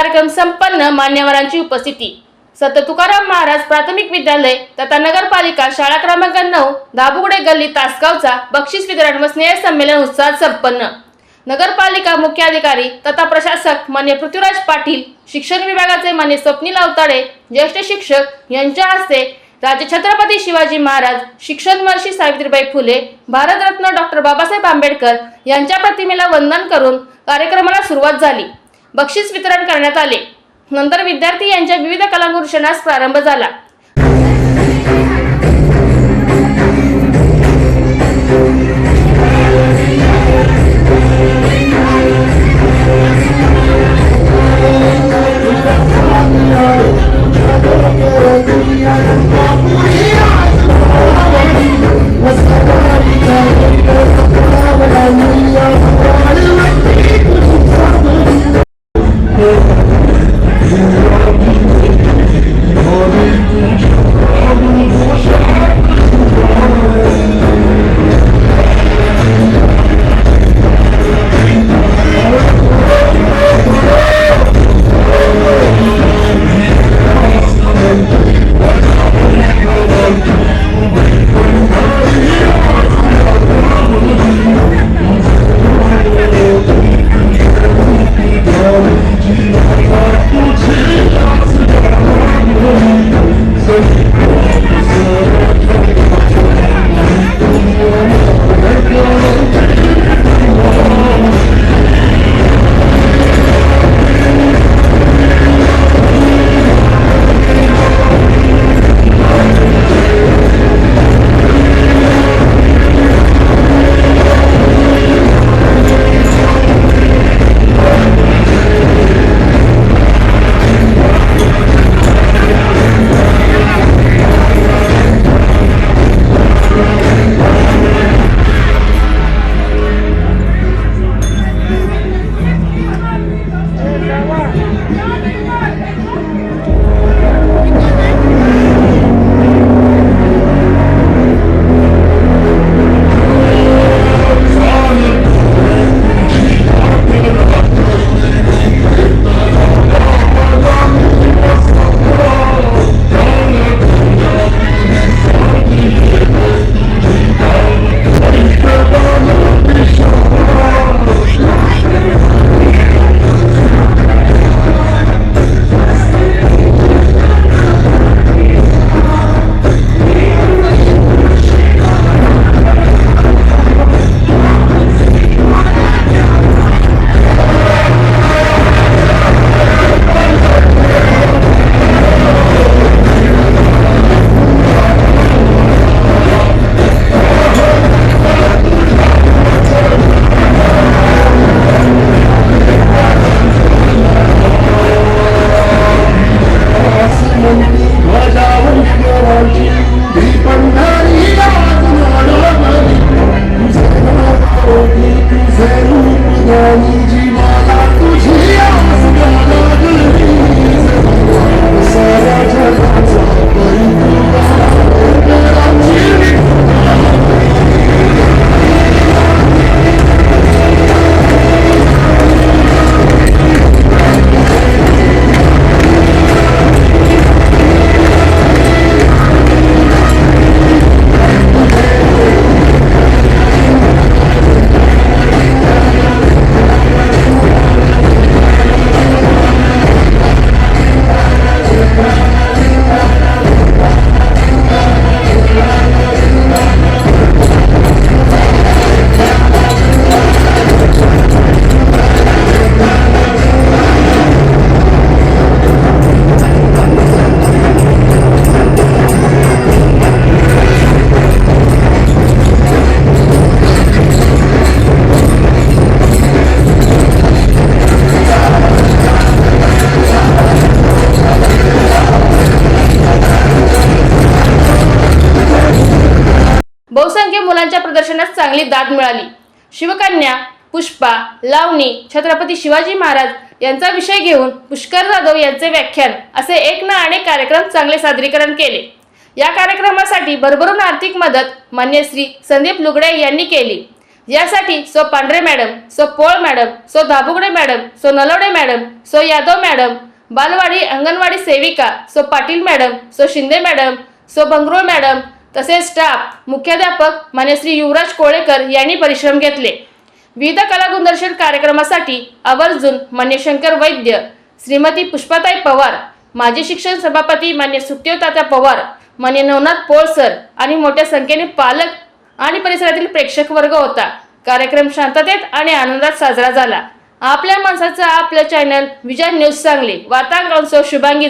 कार्यक्रम संपन्न मान्यवरांची उपस्थिती. संत तुकाराम महाराज प्राथमिक विद्यालय तथा नगरपालिका शाळा क्रमांक नऊ दाबुगडे गल्ली तासगावचा बक्षीस वितरण व स्नेह संमेलन उत्साहात संपन्न. नगरपालिका मुख्याधिकारी तथा प्रशासक मान्य पृथ्वीराज पाटील शिक्षण विभागाचे मान्य स्वप्नील अवताडे ज्येष्ठ शिक्षक यांच्या हस्ते राजे छत्रपती शिवाजी महाराज शिक्षण महर्षी सावित्रीबाई फुले भारतरत्न डॉक्टर बाबासाहेब आंबेडकर यांच्या प्रतिमेला वंदन करून कार्यक्रमाला सुरुवात झाली. बक्षीस वितरण करण्यात आले. नंतर विद्यार्थी यांच्या विविध कलागुरुषणास प्रारंभ झाला. बहुसंख्य मुलांच्या प्रदर्शनास चांगली दाद मिळाली. शिवकन्या पुष्पा लावणी छत्रपती शिवाजी महाराज यांचा विषय घेऊन पुष्कर जाधव यांचे व्याख्यान असे एक ना अनेक कार्यक्रम चांगले सादरीकरण केले. या कार्यक्रमासाठी भरभरून आर्थिक मदत मान्य श्री संदीप लुगडे यांनी केली. यासाठी सो पांढरे मॅडम सो पोळ मॅडम सो धाबुगडे मॅडम सो नलवडे मॅडम सो यादव मॅडम बालवाडी अंगणवाडी सेविका सो पाटील मॅडम सो शिंदे मॅडम सो भंगरोळ मॅडम तसेच स्टाफ मुख्याध्यापक मान्य श्री युवराज कोळेकर यांनी परिश्रम घेतले. विविध कलागुंदर्शन कार्यक्रमासाठी आवर्जून मान्य शंकर वैद्य श्रीमती पुष्पाताई पवार माजी शिक्षण सभापती मान्य सुखदेव तात्या पवार मान्य नवनाथ पोळसर आणि मोठ्या संख्येने पालक आणि परिसरातील प्रेक्षक वर्ग होता. कार्यक्रम शांततेत आणि आनंदात साजरा झाला. आपल्या माणसाचं आपलं चॅनल विजय न्यूज सांगली. वार्तांकांसह शुभांगी